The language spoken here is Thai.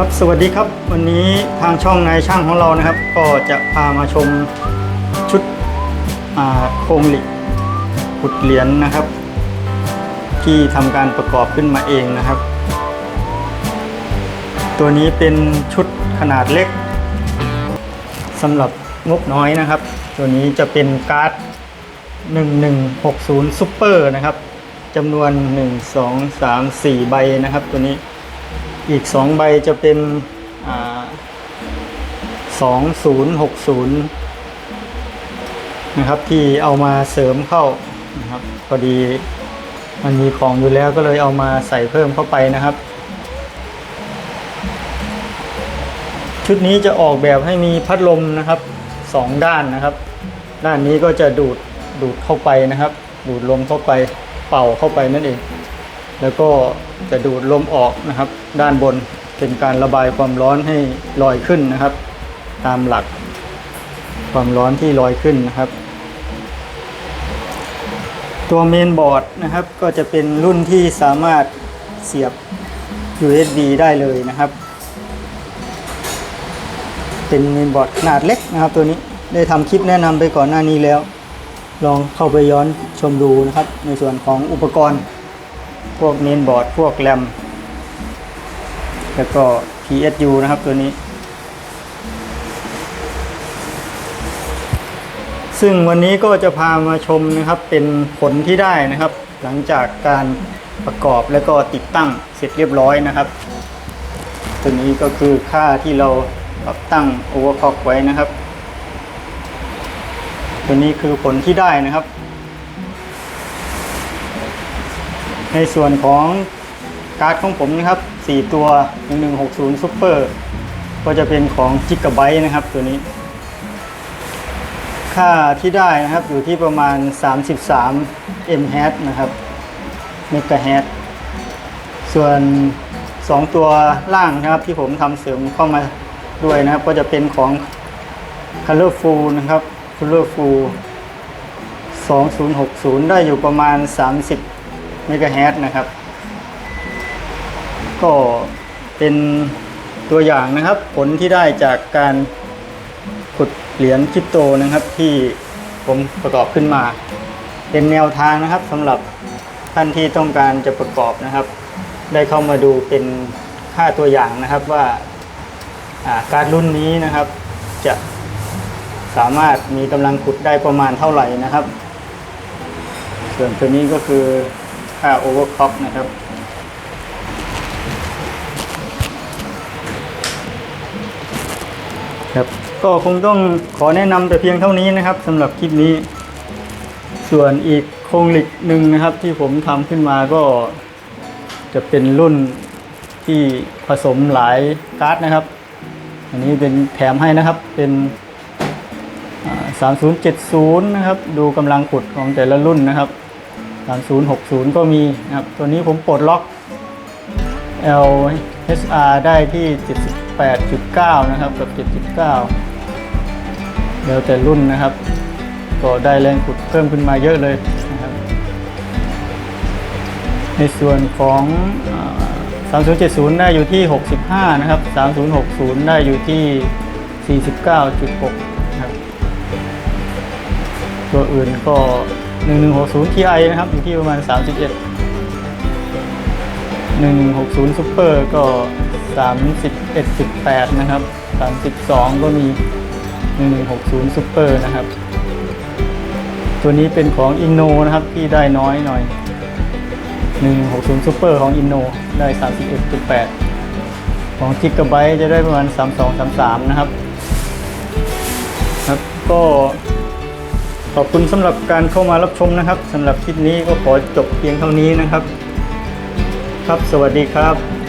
ครับสวัสดีครับวันนี้ทางช่องนายช่างของเรานะครับ ก็จะพามาชมชุดโครงเหล็กขุดเหรียญนะครับ ที่ทำการประกอบขึ้นมาเองนะครับ ตัวนี้เป็นชุดขนาดเล็กสำหรับงบน้อยนะครับ ตัวนี้จะเป็นการ์ด 1160 Super นะครับจำนวน 1 2 3 4 ใบนะครับตัวนี้ อีก2ใบจะเป็นสอ่า2060นะครับที่เอามาเสริมเข้านะครับพอดีมันมีของอยู่แล้วก็เลยเอามาใส่เพิ่มเข้าไปนะครับ ชุดนี้จะออกแบบให้มีพัดลมนะครับสองด้านนะครับ ด้านนี้ก็จะดูดดูดเข้าไปนะครับ ดูดลมเข้าไปเป่าเข้าไปนั่นเอง แล้วก็จะดูดลมออกนะครับ ด้านบนเป็นการระบายความร้อนให้ลอยขึ้นนะครับ ตามหลักความร้อนที่ลอยขึ้นนะครับ ตัวเมนบอร์ดนะครับก็จะเป็นรุ่นที่สามารถเสียบ USB ได้เลยนะครับ เป็นเมนบอร์ดขนาดเล็กนะครับตัวนี้ได้ทำคลิปแนะนำไปก่อนหน้านี้แล้ว ลองเข้าไปย้อนชมดูนะครับ ในส่วนของอุปกรณ์ พวกเมนบอร์ดพวกแรมแล้วก็ PSU นะครับตัวนี้ ซึ่งวันนี้ก็จะพามาชมนะครับเป็นผลที่ได้นะครับ หลังจากการประกอบแล้วก็ติดตั้งเสร็จเรียบร้อยนะครับ ตัวนี้ก็คือค่าที่เราปรับตั้ง overclock ไว้นะครับ ตัวนี้คือผลที่ได้นะครับ ในส่วนของการ์ดของผมนะครับ 4 ตัว 1160 Super ก็จะเป็นของ Gigabyte นะครับตัวนี้ ค่าที่ได้นะครับอยู่ที่ประมาณ 33 mH นะครับ MHz ส่วน 2 ตัวล่างนะครับที่ผมทำเสริมเข้ามาด้วยนะครับ ก็จะเป็นของ Colorful นะครับ Colorful 2060 ได้อยู่ประมาณ 30 เมกะเฮิรตนะครับ ก็เป็นตัวอย่างนะครับ ผลที่ได้จากการขุดเหรียญคริปโตนะครับ ที่ผมประกอบขึ้นมา เป็นแนวทางนะครับสำหรับท่านที่ต้องการจะประกอบนะครับ ได้เข้ามาดูเป็นค่าตัวอย่างนะครับว่าาการดรุ่นนี้นะครับจะสามารถมีกำลังขุดได้ประมาณเท่าไหร่นะครับ ส่วนตัวนี้ก็คือ ค่า overclock นะครับครับก็คงต้องขอแนะนำแต่เพียงเท่านี้นะครับสำหรับคลิปนี้ ส่วนอีกโครงเหล็กหนึ่งนะครับ ที่ผมทำขึ้นมาก็จะเป็นรุ่นที่ผสมหลายการ์ดนะครับ อันนี้เป็นแถมให้นะครับเป็น 3070 นะครับ ดูกำลังขุดของแต่ละรุ่นนะครับ 3060 ก็มีนะครับตัวนี้ผมปลดล็อก LHR ได้ที่ 78.9 นะครับกับ 7.9 แล้วแต่รุ่นนะครับ ก็ได้แรงขุดเพิ่มขึ้นมาเยอะเลยนะครับ ในส่วนของ 3070 ได้อยู่ที่ 65 นะครับ 3060 ได้อยู่ที่ 49.6 นะครับ ตัวอื่นก็ 1160 Ti นะครับ อยู่ที่ประมาณ 31 1160 Super ก็ 3118 นะครับ 32 ก็มี 1160 Super นะครับ ตัวนี้เป็นของ Inno นะครับที่ได้น้อยหน่อย 1160 Super ของ Inno ได้ 31.8 ของ Gigabyte จะได้ประมาณ 32-33 นะครับ ครับก็ ขอบคุณสำหรับการเข้ามารับชมนะครับสำหรับคลิปนี้ก็ขอจบเพียงเท่านี้นะครับ ครับสวัสดีครับ